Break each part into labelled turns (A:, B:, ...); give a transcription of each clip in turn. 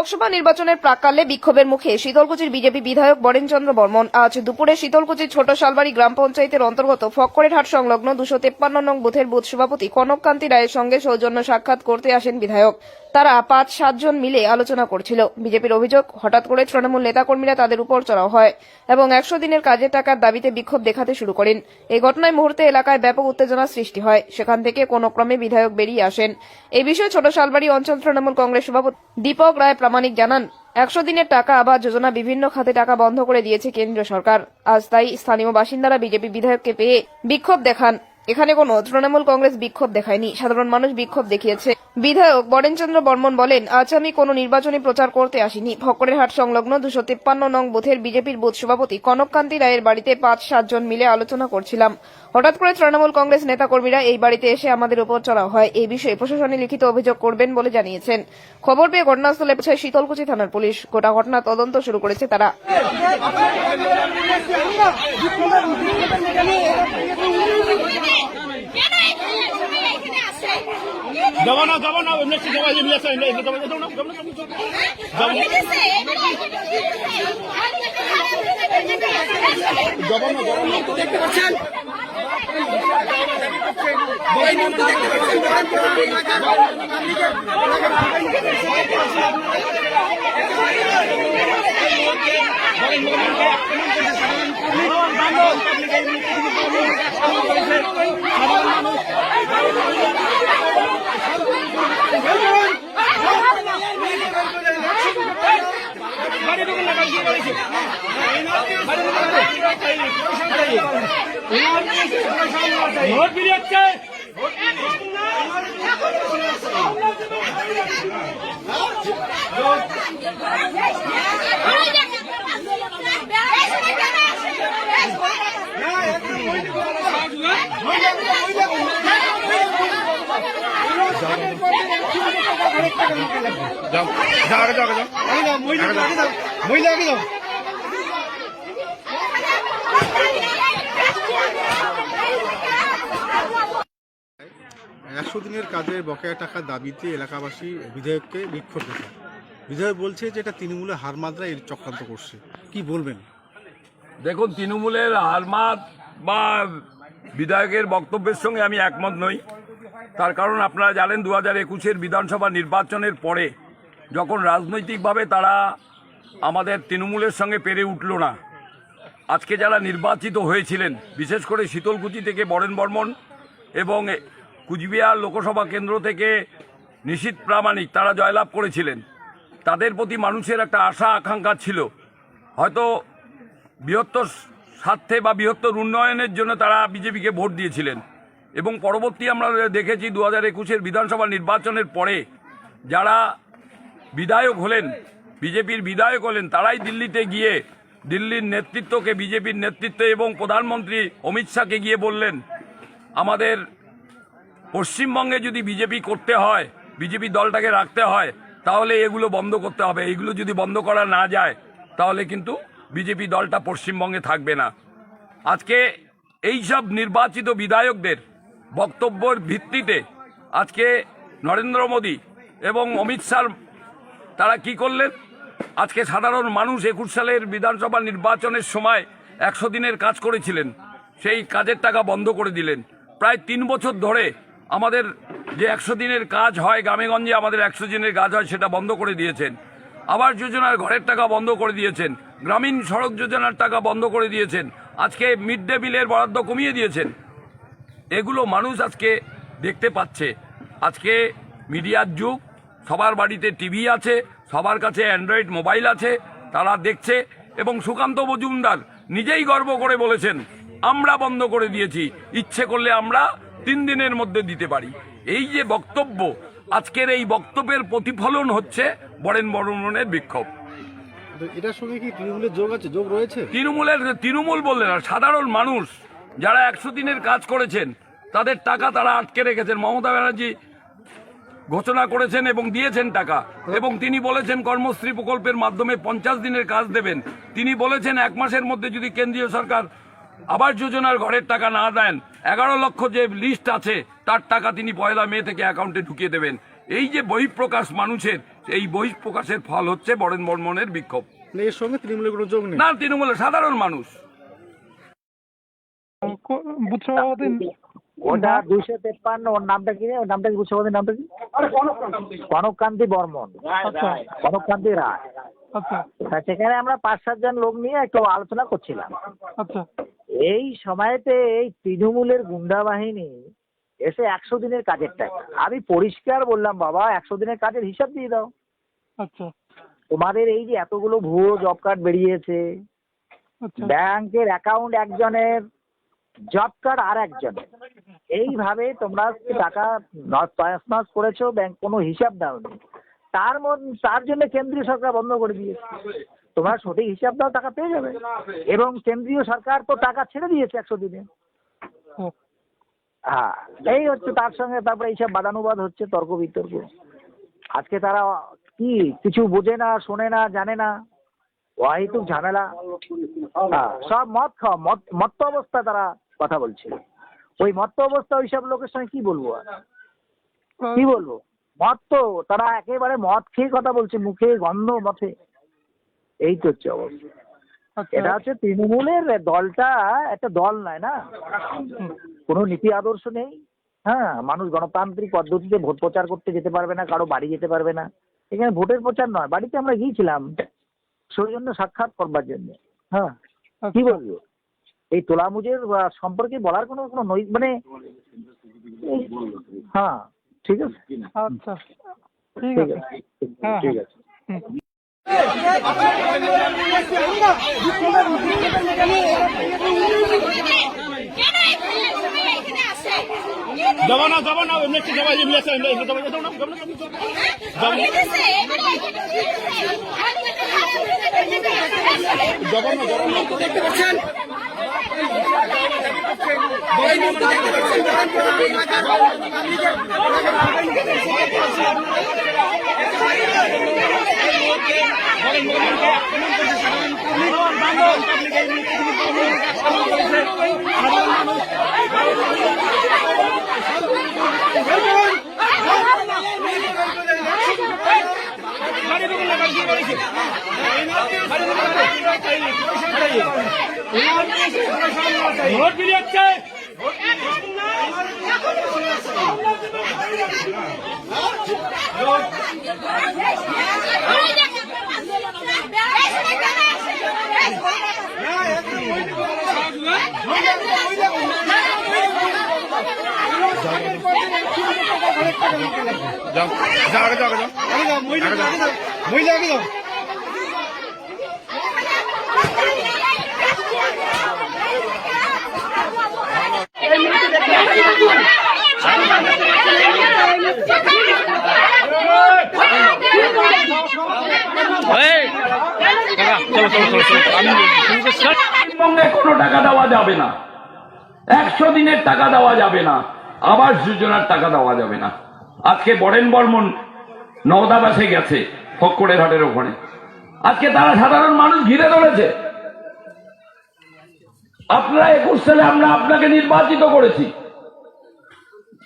A: লোকসভা নির্বাচনের প্রাককালে বিক্ষোভের মুখে শীতলকুচির বিজেপি বিধায়ক বরেনচন্দ্র বর্মন। আজ দুপুরে শীতলকুচির ছোট শালবাড়ি গ্রাম পঞ্চায়েতের অন্তর্গত ফক্করের হাট সংলগ্ন দুশো তেপ্পান্ন নং বুথের বুথ সভাপতি কনককান্তি রায়ের সঙ্গে সৌজন্য সাক্ষাৎ করতে আসেন বিধায়ক। তারা পাঁচ সাতজন মিলে আলোচনা করছিল। বিজেপির অভিযোগ, হঠাৎ করে তৃণমূল নেতাকর্মীরা তাদের উপর চড়াও হয় এবং একশো দিনের কাজের টাকার দাবিতে বিক্ষোভ দেখাতে শুরু করেন। এই ঘটনায় মুহূর্তে এলাকায় ব্যাপক উত্তেজনার সৃষ্টি হয়। সেখান থেকে কোনো ক্রমে বিধায়ক বেরিয়ে আসেন। এই বিষয়ে ছোট শালবাড়ি অঞ্চল তৃণমূল কংগ্রেস সভাপতি দীপক রায় প্রামাণিক জানান, একশো দিনের টাকা আবাস যোজনা বিভিন্ন খাতে টাকা বন্ধ করে দিয়েছে কেন্দ্রীয় সরকার। আজ তাই স্থানীয় বাসিন্দারা বিজেপি বিধায়ককে পেয়ে বিক্ষোভ দেখান। এখানে কোনো তৃণমূল কংগ্রেস বিক্ষোভ দেখায়নি। সাধারণ মানুষ বিক্ষোভ দেখিয়েছে। বিধায়ক বরেনচন্দ্র বর্মন বলেন, আজ আমি কোনো নির্বাচনী প্রচার করতে আসিনি। ফকরের হাট সংলগ্ন দুশো তিপ্পান্ন নং বুথের বিজেপির বুথ সভাপতি কনককান্তি রায়ের বাড়িতে পাঁচ সাতজন মিলে আলোচনা করছিলাম। হঠাৎ করে তৃণমূল কংগ্রেস নেতাকর্মীরা এই বাড়িতে এসে আমাদের উপর চড়াও হয়। এই বিষয়ে প্রশাসনে লিখিত অভিযোগ করবেন বলে জানিয়েছেন। খবর পেয়ে ঘটনাস্থলে পৌঁছায় শীতলকুচি থানার পুলিশ। গোটা ঘটনা তদন্ত শুরু করেছে তারা।
B: যাব না যাব না এমনি যাব এমনি আছে এমনি যাব যাব না যাব না যাব না যাব না যাব না
C: পাচ্ছেন
B: ভোট বেরিয়ে যাচ্ছে যাও যাও আগে যাও আগে যাও মহিলা আগে যাও
D: একশো দিনের কাজের বকেয়া টাকা দাবিতে এলাকাবাসী বিধায়ককে বিক্ষোভ দেখায়। বিধায়ক বলছে যে এটা তৃণমূলের হার মাত্রা এর চক্রান্ত করছে। কি বলবেন?
E: দেখুন, তৃণমূলের হারমাত বা বিধায়কের বক্তব্যের সঙ্গে আমি একমত নই। তার কারণ আপনারা জানেন দু হাজার একুশের বিধানসভা নির্বাচনের পরে যখন রাজনৈতিকভাবে তারা আমাদের তৃণমূলের সঙ্গে পেরে উঠল না, আজকে যারা নির্বাচিত হয়েছিলেন, বিশেষ করে শীতলকুচি থেকে বরেন বর্মন এবং কুচবিহার লোকসভা কেন্দ্র থেকে নিশীত প্রামাণিক তারা জয়লাভ করেছিলেন। তাদের প্রতি মানুষের একটা আশা, আকাঙ্ক্ষা ছিল। হয়তো বৃহত্তর স্বার্থে বা বৃহত্তর উন্নয়নের জন্য তারা বিজেপিকে ভোট দিয়েছিলেন। এবং পরবর্তী আমরা দেখেছি দু হাজার একুশের বিধানসভা নির্বাচনের পরে যারা বিধায়ক হলেন, বিজেপির বিধায়ক হলেন, তারাই দিল্লিতে গিয়ে দিল্লির নেতৃত্বকে, বিজেপির নেতৃত্বে এবং প্রধানমন্ত্রী অমিত শাহকে গিয়ে বললেন, আমাদের পশ্চিমবঙ্গে যদি বিজেপি করতে হয়, বিজেপি দলটাকে রাখতে হয়, তাহলে এগুলো বন্ধ করতে হবে। এগুলো যদি বন্ধ করা না যায়, তাহলে কিন্তু বিজেপি দলটা পশ্চিমবঙ্গে থাকবে না। আজকে এই সব নির্বাচিত বিধায়কদের বক্তব্যের ভিত্তিতে আজকে নরেন্দ্র মোদী এবং অমিত শাহ, তারা কি করলেন? আজকে সাধারণ মানুষ একুশ সালের বিধানসভা নির্বাচনের সময় একশো দিনের কাজ করেছিলেন। সেই কাজের টাকা বন্ধ করে দিলেন। প্রায় তিন বছর ধরে আমাদের যে একশো দিনের কাজ হয় গ্রামেগঞ্জে, আমাদের একশো দিনের কাজ হয়, সেটা বন্ধ করে দিয়েছেন। আবাস যোজনার ঘরের টাকা বন্ধ করে দিয়েছেন। গ্রামীণ সড়ক যোজনার টাকা বন্ধ করে দিয়েছেন। আজকে মিড ডে মিলের বরাদ্দ কমিয়ে দিয়েছেন। এগুলো মানুষ আজকে দেখতে পাচ্ছে। আজকে মিডিয়ার যুগ, সবার বাড়িতে টিভি আছে, সবার কাছে অ্যান্ড্রয়েড মোবাইল আছে, তারা দেখছে এবং সুকান্ত মজুমদার নিজেই গর্ব করে বলেছেন, আমরা বন্ধ করে দিয়েছি। ইচ্ছে করলে আমরা তিন দিনের মধ্যে দিতে পারি। এই যে বক্তব্য আজকের এই বক্তব্যের প্রতিফলন হচ্ছে বরেন বর্মনের বিক্ষোভ।
D: এটার সঙ্গে কি তৃণমূলের যোগ আছে? যোগ রয়েছে?
E: তৃণমূলের তৃণমূল বললেন না সাধারণ মানুষ যারা একশো দিনের কাজ করেছেন তাদের টাকা তারা আটকে রেখেছেন। মমতা ব্যানার্জি ঘোষণা করেছেন এবং দিয়েছেন টাকা। এবং তিনি বলেছেন কর্মশ্রী প্রকল্পের মাধ্যমে পঞ্চাশ দিনের কাজ দেবেন। তিনি বলেছেন এক মাসের মধ্যে যদি কেন্দ্রীয় সরকার আবাস যোজনার ঘরের টাকা না দেন এগারো লক্ষ যে লিস্ট আছে তার টাকা তিনি পয়লা মে থেকে অ্যাকাউন্টে ঢুকিয়ে দেবেন। এই যে বহিঃপ্রকাশ মানুষের এই বহিঃপ্রকাশের ফল হচ্ছে বরেন বর্মনের বিক্ষোভ।
D: মানে এর সঙ্গে তৃণমূলের কোনো যোগ নেই?
E: না তৃণমূলের সাধারণ মানুষ।
F: ওটা দুইশো তেপ্পান্ন ওর নামটা কি ওর নামটা কি বুঝতে নামটা কি? কনককান্তি বর্মন।
C: আচ্ছা।
F: কনককান্তি রায়।
C: আচ্ছা।
F: সেখানে আমরা পাঁচ সাতজন লোক নিয়ে একটু আলোচনা করছিলাম।
C: আচ্ছা।
F: এই সময়তে এই তৃণমূলের গুন্ডা বাহিনী এসে একশো দিনের কাজের টাকা আমি পরিষ্কার বললাম বাবা একশো দিনের কাজের হিসাব দিয়ে দাও।
C: আচ্ছা।
F: তোমাদের এই যে এতগুলো ভুয়ো জব কার্ড বেরিয়েছে
C: আচ্ছা।
F: ব্যাংকের অ্যাকাউন্ট একজনের জব কার্ড আর একজনের। এইভাবে তোমরা টাকা ন- তছনছ নছ করেছ? ব্যাংক কোনো হিসাব দাওনি। তার তার জন্য কেন্দ্রীয় সরকার বন্ধ করে দিয়েছে। তোমার সঠিক হিসাব দাও টাকা পেয়ে যাবে। এবং কেন্দ্রীয় সরকার তো টাকা ছেড়ে দিয়েছে একশো দিনে। হ্যাঁ এই হচ্ছে তার সঙ্গে তারপরে এইসব বাদানুবাদ হচ্ছে তর্ক বিতর্ক আজকে তারা কি কিছু বোঝে না শোনে না জানে না? অহেতুক ঝামেলা। হ্যাঁ, সব মদ খাওয়া মদ মত্ত অবস্থা তারা কথা বলছে। ওই মত্ত অবস্থা ওইসব লোকের সঙ্গে কি বলব আর? কি বলব? মদ তো তারা একেবারে মদ খেয়ে কথা বলছে মুখে গন্ধ মথে এই তো হচ্ছে অবস্থা।
C: আচ্ছা।
F: এটা হচ্ছে তৃণমূলের দলটা একটা দল নয় না? কোনো নীতি আদর্শ নেই। হ্যাঁ মানুষ গণতান্ত্রিক পদ্ধতিতে ভোট প্রচার করতে যেতে পারবে না কারও বাড়ি যেতে পারবে না। এখানে ভোটের প্রচার নয় বাড়িতে আমরা গিয়েছিলাম। সৌজন্য সাক্ষাৎ করবার জন্য। হ্যাঁ কি বলব? এই তোলামুজের সম্পর্কে বলার কোনো কোনো নই মানে হ্যাঁ। ঠিক আছে?
C: আচ্ছা। ঠিক
F: ঠিক
C: আছে। হ্যাঁ
F: ঠিক আছে।
B: যাব না যাব না এমনি একটু যাব এমনি আছে এমনি যাব যাব না যাব না যাব না যাব না যাব না ভোট বিলি হচ্ছে যাও যাও আগে যাও আগে যাও আগে যাও মহিলা আগে যাও
E: কোনো টাকা দেওয়া যাবে না। একশো দিনের টাকা দেওয়া যাবে না। আবাস যোজনার টাকা দেওয়া যাবে না। আজকে বরেন বর্মন নওদাবাসে গেছে ফক্করের হাটের ওখানে। আজকে তারা সাধারণ মানুষ ঘিরে ধরেছে। আপনারা একুশ সালে আমরা আপনাকে নির্বাচিত করেছি।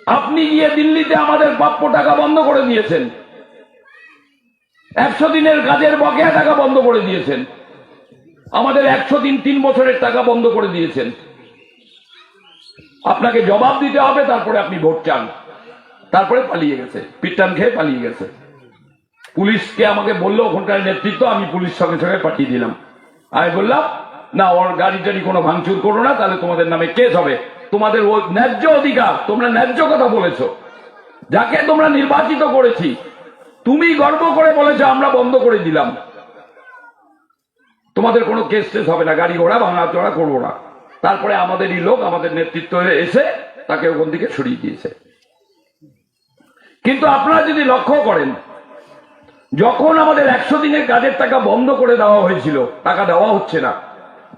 E: আপনি গিয়ে দিল্লিতে আমাদের প্রাপ্য টাকা বন্ধ করে দিয়েছেন। একশো দিনের কাজের বকেয়া টাকা বন্ধ করে দিয়েছেন। আমাদের একশো দিন তিন বছরের টাকা বন্ধ করে দিয়েছেন। আপনাকে জবাব দিতে হবে, তারপরে আপনি ভোট চান। তারপরে পালিয়ে গেছে। পিট্টান খেয়ে পালিয়ে গেছে। পুলিশকে আমাকে বলল, ওখানকার নেতৃত্ব, আমি পুলিশ সঙ্গে সঙ্গে পাঠিয়ে দিলাম। আমি বললাম না, ওর গাড়ি টাড়ি কোনো ভাঙচুর করো না, তাহলে তোমাদের নামে কেস হবে। তোমাদের ন্যায্য অধিকার, তোমরা ন্যায্য কথা বলেছ। যাকে তোমরা নির্বাচিত করেছি, তুমি গর্ব করে বলেছ, আমরা বন্ধ করে দিলাম। তোমাদের কোনো কেস টেস হবে না, গাড়ি ঘোড়া ভাঙা চড়া করব না। তারপরে আমাদেরই লোক, আমাদের নেতৃত্ব এসে তাকে ওখান থেকে সরিয়ে দিয়েছে। কিন্তু আপনারা যদি লক্ষ্য করেন, যখন আমাদের একশো দিনের কাজের টাকা বন্ধ করে দেওয়া হয়েছিল, টাকা দেওয়া হচ্ছে না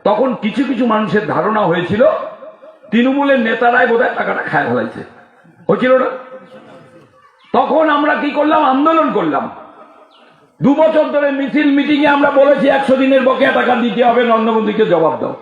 E: তখন কিছু কিছু মানুষের ধারণা হয়েছিল, তৃণমূলের নেতারাই বোধহয় টাকাটা খায় ফেলাইছে। হয়েছিল না? তখন আমরা কি করলাম? আন্দোলন করলাম। দু বছর ধরে মিছিল মিটিং এ আমরা বলেছি, একশো দিনের বকেয়া টাকা দিতে হবে নন্দমন্দিকে জবাব দাও।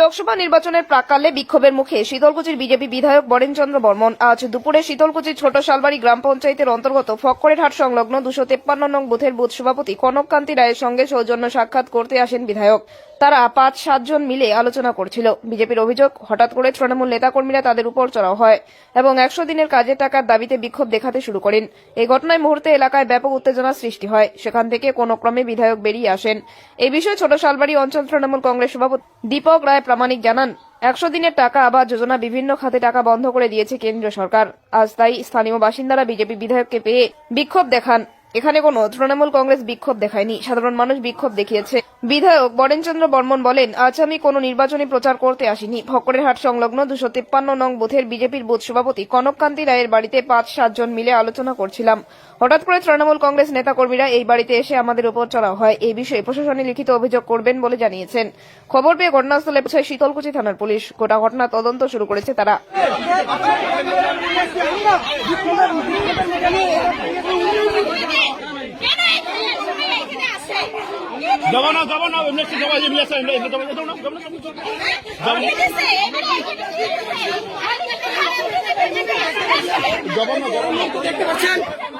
A: লোকসভা নির্বাচনের প্রাককালে বিক্ষোভের মুখে শীতলকুচির বিজেপি বিধায়ক বরেনচন্দ্র বর্মন। আজ দুপুরে শীতলকুচির ছোট শালবাড়ি গ্রাম পঞ্চায়েতের অন্তর্গত ফক্করেরহাট সংলগ্ন দুশো তেপ্পান্ন নং বুথের বুথ সভাপতি কনককান্তি রায়ের সঙ্গে সৌজন্য সাক্ষাৎ করতে আসেন বিধায়ক। তারা পাঁচ সাতজন মিলে আলোচনা করছিল। বিজেপির অভিযোগ, হঠাৎ করে তৃণমূল নেতাকর্মীরা তাদের উপর চড়াও হয় এবং একশো দিনের কাজের টাকার দাবিতে বিক্ষোভ দেখাতে শুরু করেন। এই ঘটনায় মুহূর্তে এলাকায় ব্যাপক উত্তেজনা সৃষ্টি হয়। সেখান থেকে কোনো ক্রমে বিধায়ক বেরিয়ে আসেন। এই বিষয়ে ছোট শালবাড়ি অঞ্চল তৃণমূল কংগ্রেস সভাপতি দীপক রায় প্রামাণিক জানান, একশো দিনের টাকা আবার যোজনা বিভিন্ন খাতে টাকা বন্ধ করে দিয়েছে কেন্দ্রীয় সরকার। আজ তাই স্থানীয় বাসিন্দারা বিজেপি বিধায়ককে পেয়ে বিক্ষোভ দেখান। এখানে কোন তৃণমূল কংগ্রেস বিক্ষোভ দেখায়নি। সাধারণ মানুষ বিক্ষোভ দেখিয়েছে। বিধায়ক বরেনচন্দ্র বর্মন বলেন, আজ আমি কোনো নির্বাচনী প্রচার করতে আসিনি। ফকরের হাট সংলগ্ন দুশো তিপ্পান্ন নং বুথের বিজেপির বুথ সভাপতি কনককান্তি রায়ের বাড়িতে পাঁচ সাতজন মিলে আলোচনা করছিলাম। হঠাৎ করে তৃণমূল কংগ্রেস নেতাকর্মীরা এই বাড়িতে এসে আমাদের উপর চড়াও হয়। এই বিষয়ে প্রশাসনে লিখিত অভিযোগ করবেন বলে জানিয়েছেন। খবর পেয়ে ঘটনাস্থলে পৌঁছায় শীতলকুচি থানার পুলিশ। গোটা ঘটনা তদন্ত শুরু করেছে তারা।
B: যাব না যাব না এমনি একটু যাব এমনি আছে এমনি যাব যাব যাব না যাব না যাব না যাব না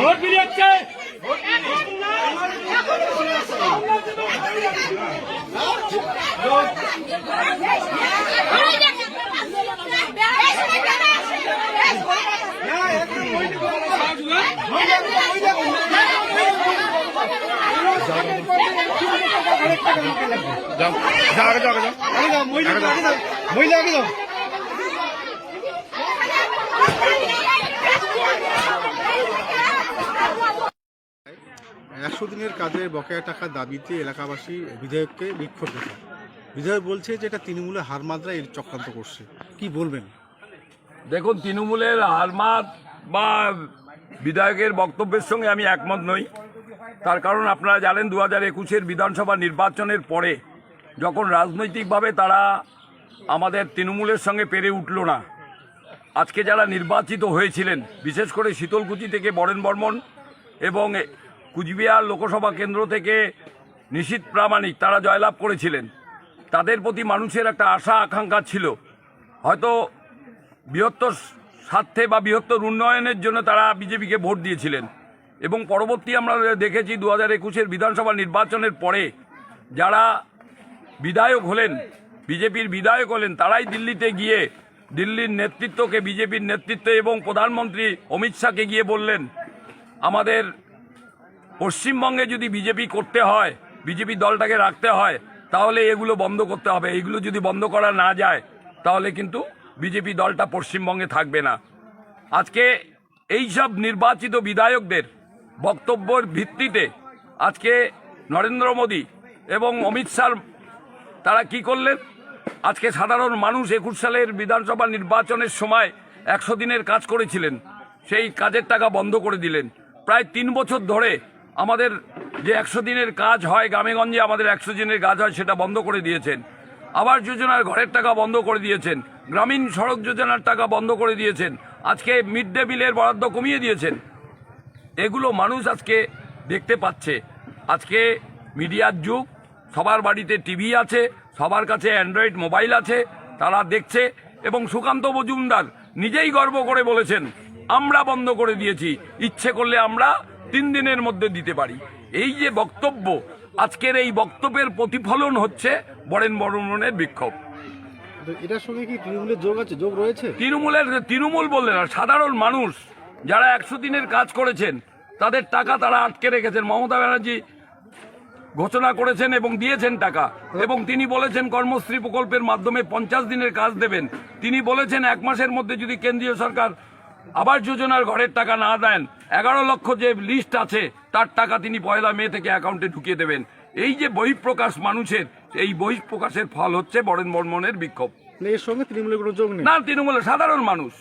B: ভোট বেরিয়ে যাচ্ছে যাও
D: একশো দিনের কাজের বকেয়া টাকার দাবিতে এলাকাবাসী বিধায়ককে বিক্ষোভ দেখায়। বিধায়ক বলছে যে এটা তৃণমূলের হার মাদ্রা এর চক্রান্ত করছে। কি বলবেন?
E: দেখুন, তৃণমূলের হারমাত বা বিধায়কের বক্তব্যের সঙ্গে আমি একমত নই। তার কারণ আপনারা জানেন দু হাজার একুশের বিধানসভা নির্বাচনের পরে যখন রাজনৈতিকভাবে তারা আমাদের তৃণমূলের সঙ্গে পেরে উঠল না, আজকে যারা নির্বাচিত হয়েছিলেন, বিশেষ করে শীতলকুচি থেকে বরেন বর্মন এবং কুচবিহার লোকসভা কেন্দ্র থেকে নিশীত প্রামাণিক তারা জয়লাভ করেছিলেন, তাদের প্রতি মানুষের একটা আশা, আকাঙ্ক্ষা ছিল। হয়তো বৃহত্তর স্বার্থে বা বৃহত্তর উন্নয়নের জন্য তারা বিজেপিকে ভোট দিয়েছিলেন। এবং পরবর্তী আমরা দেখেছি দু হাজার একুশের বিধানসভা নির্বাচনের পরে যারা বিধায়ক হলেন, বিজেপির বিধায়ক হলেন, তারাই দিল্লিতে গিয়ে দিল্লির নেতৃত্বকে, বিজেপির নেতৃত্ব এবং প্রধানমন্ত্রী অমিত শাহকে গিয়ে বললেন, আমাদের পশ্চিমবঙ্গে যদি বিজেপি করতে হয়, বিজেপি দলটাকে রাখতে হয়, তাহলে এগুলো বন্ধ করতে হবে। এগুলো যদি বন্ধ করা না যায়, তাহলে কিন্তু বিজেপি দলটা পশ্চিমবঙ্গে থাকবে না। আজকে এই সব নির্বাচিত বিধায়কদের বক্তব্যের ভিত্তিতে আজকে নরেন্দ্র মোদী এবং অমিত শাহ, তারা কি করলেন? আজকে সাধারণ মানুষ একুশ সালের বিধানসভা নির্বাচনের সময় একশো দিনের কাজ করেছিলেন। সেই কাজের টাকা বন্ধ করে দিলেন। প্রায় তিন বছর ধরে আমাদের যে একশো দিনের কাজ হয়, গ্রামেগঞ্জে আমাদের একশো দিনের কাজ হয়, সেটা বন্ধ করে দিয়েছেন। আবাস যোজনার ঘরের টাকা বন্ধ করে দিয়েছেন। গ্রামীণ সড়ক যোজনার টাকা বন্ধ করে দিয়েছেন। আজকে মিড ডে মিলের বরাদ্দ কমিয়ে দিয়েছেন। এগুলো মানুষ আজকে দেখতে পাচ্ছে। আজকে মিডিয়ার যুগ সবার বাড়িতে টিভি আছে সবার কাছে অ্যান্ড্রয়েড মোবাইল আছে তারা দেখছে এবং সুকান্ত মজুমদার নিজেই গর্ব করে বলেছেন আমরা বন্ধ করে দিয়েছি ইচ্ছে করলে আমরা তিন দিনের মধ্যে দিতে পারি। এই যে বক্তব্য আজকের এই বক্তব্যের প্রতিফলন হচ্ছে বরেন বর্মনের বিক্ষোভ।
D: এটার সঙ্গে কি তৃণমূলের যোগ আছে? যোগ রয়েছে?
E: তৃণমূলের তৃণমূল বললেন না সাধারণ মানুষ যারা একশো দিনের কাজ করেছেন তাদের টাকা তারা আটকে রেখেছেন। মমতা ব্যানার্জি ঘোষণা করেছেন এবং দিয়েছেন টাকা। এবং তিনি বলেছেন কর্মশ্রী প্রকল্পের মাধ্যমে পঞ্চাশ দিনের কাজ দেবেন। তিনি বলেছেন এক মাসের মধ্যে যদি কেন্দ্রীয় সরকার আবাস যোজনার ঘরের টাকা না দেন এগারো লক্ষ যে লিস্ট আছে তার টাকা তিনি পয়লা মে থেকে অ্যাকাউন্টে ঢুকিয়ে দেবেন। এই যে বহিঃপ্রকাশ মানুষের এই বহিঃপ্রকাশের ফল হচ্ছে বরেন বর্মনের বিক্ষোভ।
D: মানে এর সঙ্গে তৃণমূলের কোনো যোগ নেই?
E: না তৃণমূলের সাধারণ মানুষ।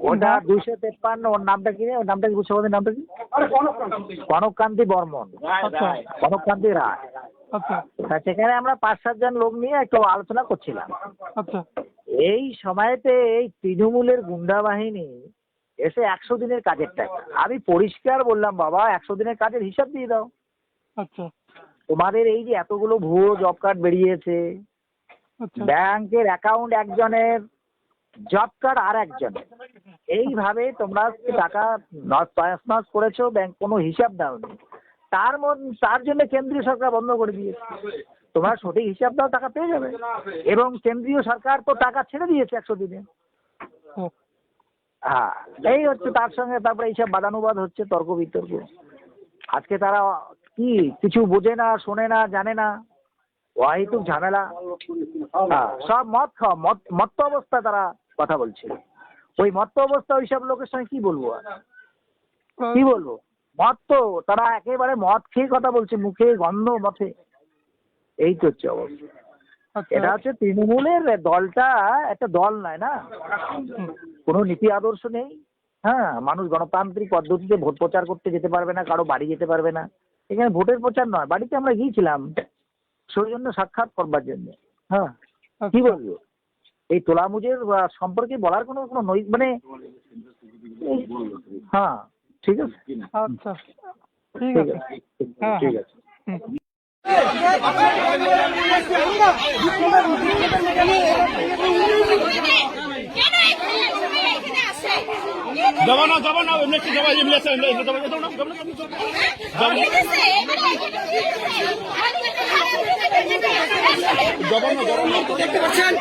F: ওটা দুইশো তেপ্পান্ন ওর নামটা কি রে? ওর নামটা কি নামটা কি? কনককান্তি বর্মন।
C: আচ্ছা।
F: কনককান্তি রায়।
C: আচ্ছা।
F: সেখানে আমরা পাঁচ সাতজন লোক নিয়ে একটু আলোচনা করছিলাম।
C: আচ্ছা।
F: এই সময়তে এই তৃণমূলের গুন্ডা বাহিনী এসে একশো দিনের কাজের টাকা আমি পরিষ্কার বললাম বাবা একশো দিনের কাজের হিসাব দিয়ে দাও।
C: আচ্ছা।
F: তোমাদের এই যে এতগুলো ভুয়ো জব কার্ড বেরিয়েছে।
C: আচ্ছা।
F: ব্যাংকের অ্যাকাউন্ট একজনের জব কার্ড আর একজনের এইভাবে তোমরা টাকা তছনছ করেছ ব্যাংক কোনো হিসাব দাওনি। তার তার জন্য কেন্দ্রীয় সরকার বন্ধ করে দিয়েছে। তোমরা সঠিক হিসাব দাও, টাকা পেয়ে যাবে। এবং কেন্দ্রীয় সরকার তো টাকা ছেড়ে দিয়েছে একশো দিনে। হ্যাঁ এই হচ্ছে তার সঙ্গে তারপরে এইসব বাদানুবাদ হচ্ছে তর্ক বিতর্ক। আজকে তারা কি, কিছু বোঝে না, শোনে না, জানে না। অহেতুক ঝামেলা। হ্যাঁ, সব মদ খাওয়া মদ মত্ত অবস্থা তারা কথা বলছে। ওই মত্ত অবস্থা ওইসব লোকের সঙ্গে কি বলব কি বলব? মদ তো তারা একেবারে মদ খেয়ে কথা বলছে মুখে গন্ধ মথে। এই তো হচ্ছে অবস্থা।
C: আচ্ছা।
F: এটা হচ্ছে তৃণমূলের দলটা একটা দল নয় না? কোনো নীতি আদর্শ নেই। হ্যাঁ মানুষ গণতান্ত্রিক পদ্ধতিতে ভোট প্রচার করতে যেতে পারবে না কারও বাড়ি যেতে পারবে না। এখানে ভোটের প্রচার নয়। বাড়িতে আমরা গিয়েছিলাম। সৌজন্য সাক্ষাৎ করবার জন্য। হ্যাঁ কি
C: আচ্ছা
F: বলব? এই তোলামুজের সম্পর্কে বলার কোনো কোনো নই মানে হ্যাঁ ঠিক আছে।
C: আচ্ছা। ঠিক আছে। হ্যাঁ
F: ঠিক আছে।
C: হুম।
G: কেন এখানে এখানে এখানে আসে
B: যাব না যাব না এমনি যাব এমনি আছে এমনি যাব যাব না যাব না যাব না যাব না যাব না দেখতে পাচ্ছেন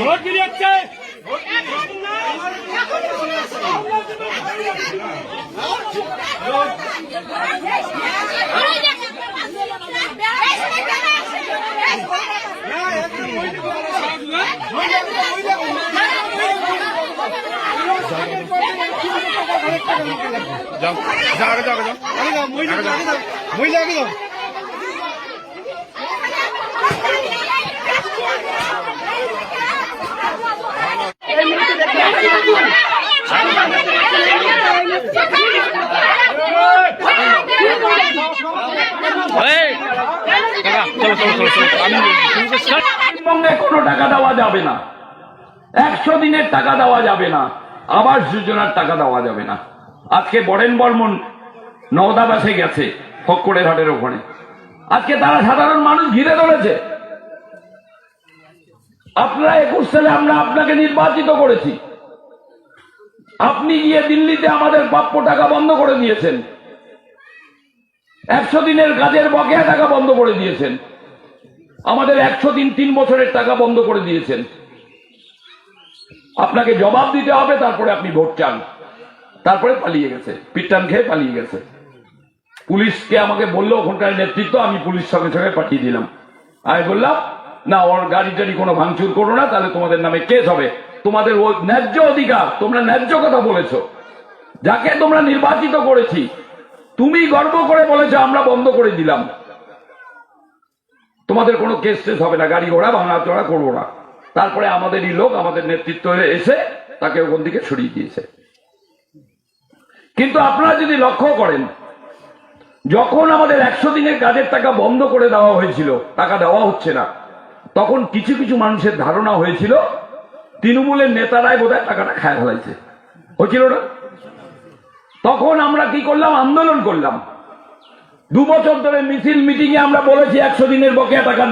B: ভোট দিয়ে যাচ্ছে যাও যা আগে যাও আগে যাও আগে যাও আগে যাও মহিলা আগে যাও
E: পশ্চিমবঙ্গে কোনো টাকা দেওয়া যাবে না। একশো দিনের টাকা দেওয়া যাবে না। আবাস যোজনার টাকা দেওয়া যাবে না। আজকে বরেন বর্মন নওদাবাসে গেছে ফক্করের হাটের ওখানে। আজকে তারা সাধারণ মানুষ ঘিরে ধরেছে। আপনারা একুশ সালে আমরা আপনাকে নির্বাচিত করেছি। আপনি গিয়ে দিল্লিতে আমাদের প্রাপ্য টাকা বন্ধ করে দিয়েছেন। একশো দিনের কাজের বকেয়া টাকা বন্ধ করে দিয়েছেন। আমাদের একশো দিন তিন বছরের টাকা বন্ধ করে দিয়েছেন। আপনাকে জবাব দিতে হবে, তারপরে আপনি ভোট চান। তারপরে পালিয়ে গেছে পিটান খেয়ে পালিয়ে গেছে। পুলিশকে আমাকে বলল, ওখানকার নেতৃত্ব, আমি পুলিশ সঙ্গে সঙ্গে পাঠিয়ে দিলাম। আমি বললাম না, ওর গাড়ি টাড়ি কোনো ভাঙচুর করো না, তাহলে তোমাদের নামে কেস হবে। তোমাদের ও ন্যায্য অধিকার, তোমরা ন্যায্য কথা বলেছ। যাকে তোমরা নির্বাচিত করেছি, তুমি গর্ব করে বলেছ, আমরা বন্ধ করে দিলাম। তোমাদের কোনো কেস টেস হবে না, গাড়ি ঘোড়া, ভাঙা চড়া করব না। তারপরে আমাদেরই লোক, আমাদের নেতৃত্ব এসে তাকে ওখান থেকে ছড়িয়ে দিয়েছে। কিন্তু আপনারা যদি লক্ষ্য করেন, যখন আমাদের একশো দিনের কাজের টাকা বন্ধ করে দেওয়া হয়েছিল, টাকা দেওয়া হচ্ছে না তখন কিছু কিছু মানুষের ধারণা হয়েছিল, তৃণমূলের নেতারাই বোধ হয় টাকাটা খায় ফেলাইছে। হয়েছিল না? তখন আমরা কি করলাম? আন্দোলন করলাম। দু বছর ধরে মিছিল, মিটিংয়ে আমরা বলেছি, একশো দিনের বকেয়া টাকা